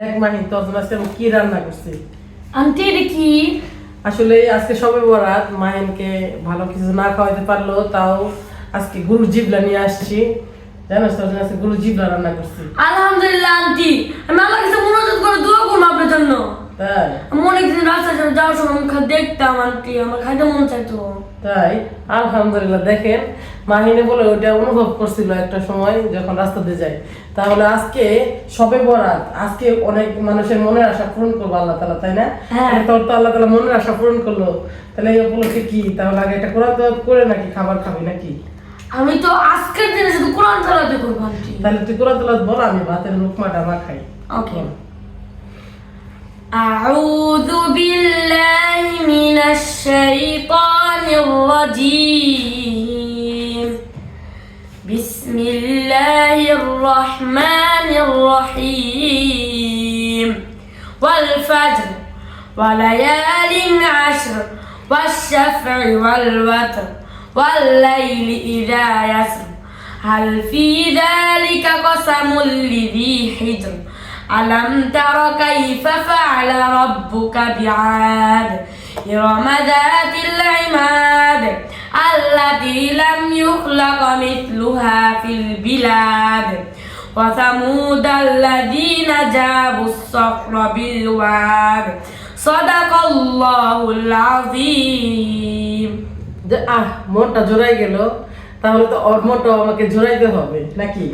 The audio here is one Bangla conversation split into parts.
এক মাহি তোর জন্য আমি কি রান্না করছি? আন্টি এটা কি? আসলে আজকে সবে বরাত মাহিনকে ভালো কিছু না খাওয়াইতে পারল তাও আজকে গুরু জিবলা নিয়ে আসছি। জানো তোর জন্য আজকে গুরু জিবলা রান্না করছি। আলহামদুলিল্লাহ আন্টি আমি আল্লাহ কাছে মনোযোগ করে দোয়া করব আপনার জন্য তাই আমি অনেকদিন রাস্তায় যাওয়ার- যাওয়ার সময় আমি খা- দেখতাম আমার খাইতে মন চাইতো। তাই? আলহামদুলিল্লাহ দেখেন মাহিনে বলে ওইটা অনুভব করছিল একটা সময় যখন রাস্তা দিয়ে তাহলে আজকে সবে বরাত আজকে অনেক মানুষের মনের আশা পূরণ করব আল্লাহ তালা তাই না? হ্যাঁ। তোর তো আল্লাহ তালা মনের আশা পূরণ করল। তাহলে এই উপলক্ষে কি? তাহলে আগে একটা কোরআন করে নাকি খাবার খাবি নাকি? আমি তো আজকের দিনে শুধু কোরআন চালাতে করব তাহলে তুই কোরআন তেলাওয়াত বল আমি ভাতের লুকমাটা মা খাই। ওকে أعوذ بالله من الشيطان الرجيم. بسم الله الرحمن الرحيم. والفجر وليال عشر والشفع والوتر والليل إذا يسر. هل في ذلك قسم لذي حجر؟ ألم تر كيف فعل ربك بعاد إرم ذات العماد التي لم يخلق مثلها في البلاد وثمود الذين جابوا الصخر بالواد صدق الله العظيم যে আহ মনটা জোড়াই গেল তাহলে তো ওর মনটাও আমাকে জোড়াইতে হবে নাকি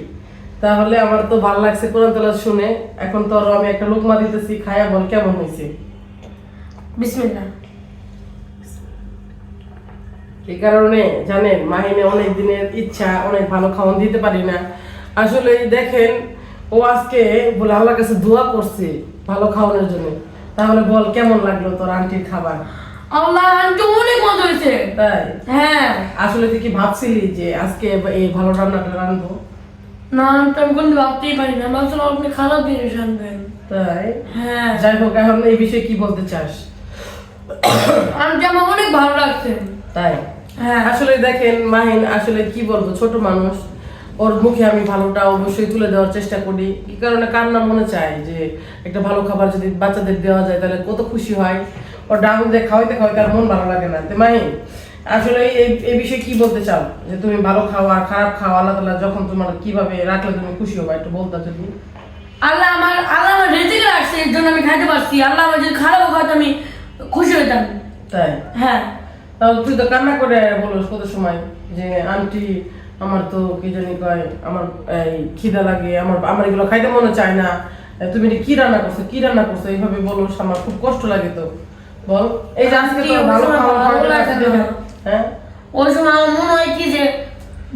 তাহলে আমার তো ভালো লাগছে কোরআন তালা শুনে। এখন তো আমি একটা লুকমা দিতেছি খায়া বল কেমন হয়েছে বিসমিল্লাহ। এই কারণে জানেন মাহিনে অনেক দিনের ইচ্ছা অনেক ভালো খাওয়ান দিতে পারি না। আসলে দেখেন ও আজকে বলে আল্লাহর কাছে দোয়া করছে ভালো খাওয়ানোর জন্য। তাহলে বল কেমন লাগল তোর আন্টির খাবার? আল্লাহ আন্টি অনেক মজা হয়েছে। তাই? হ্যাঁ। আসলে তুই কি ভাবছিলি যে আজকে এই ভালো রান্নাটা রান্ধবো না আমি কোনো ভাবতেই পারি না। ভাবছিলাম আপনি খারাপ জিনিস আনবেন। তাই? হ্যাঁ। যাই হোক এখন এই বিষয়ে কি বলতে চাস? আন্টি আমার অনেক ভালো লাগছে। তাই? হ্যাঁ। আসলে দেখেন মাহিন আসলে কি বলব ছোট মানুষ। ওর মুখে আমি ভালোটা অবশ্যই তুলে দেওয়ার চেষ্টা করি। কি কারণে কার কান্না মনে চায় যে একটা ভালো খাবার যদি বাচ্চাদের দেওয়া যায় তাহলে কত খুশি হয়। ওর ডাং দিয়ে খাওয়াইতে খাওয়াইতে আর মন ভালো লাগে না। তো মাহিন আসলে এই এই বিষয়ে কি বলতে চাও? যে তুমি ভালো খাওয়া খারাপ খাওয়া আল্লাহ তালা যখন তোমার কীভাবে রাখলে তুমি খুশি হবা একটু বলতে যদি আল্লাহ আমার আল্লাহ আমার রেজিকে রাখছে এর জন্য আমি খাইতে পারছি। আল্লাহ আমার যদি খারাপ আমি খুশি তাই? হ্যাঁ। তুই তো কান্না করে বলো কত সময়? যে আন্টি আমার তো কি জানি কয় আমার এই খিদা লাগে আমার আমার এগুলো খাইতে মনে চায় না। তুমি কি রান্না করছ কি রান্না করছ? এইভাবে বলো আমার খুব কষ্ট লাগে তো। বল। এই যে আজকে তো ভালো খাওয়া ভালো লাগে। হ্যাঁ? ওই সময় আমার মনে হয় কি যে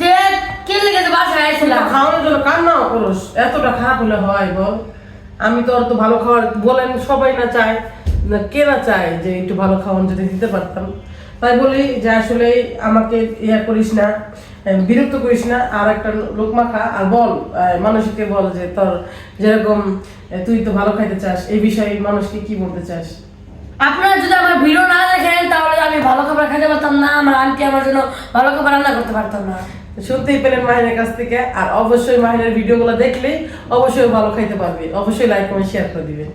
দেখ কে লেগে যে বাসায় আইছিলাম? খাওয়ানোর জন্য কান্নাও করস। এতটা খারাপ হলে হয় বল। আমি তো আর তো ভালো খাবার বলেন সবাই না চায় না কে না চায় যে একটু ভালো খাওয়ান যদি দিতে পারতাম। তাই বলি যে আসলে আমাকে ইয়া করিস না বিরক্ত করিস না। আর একটা লোক মাখা আর বল মানুষকে বল যে তোর যেরকম তুই তো ভালো খাইতে চাস এই বিষয়ে মানুষকে কি বলতে চাস? আপনারা যদি আমার ভিডিও না দেখেন, তাহলে আমি ভালো খাবার খেতে পারতাম না, আমার আন্টি আমার জন্য ভালো খাবার রান্না করতে পারতাম না। সত্যিই পেলেন মাহিনের কাছ থেকে, আর অবশ্যই মাহিনের ভিডিওগুলো দেখলে অবশ্যই ভালো খাইতে পারবে। অবশ্যই লাইক কমেন্ট শেয়ার করে দিবেন।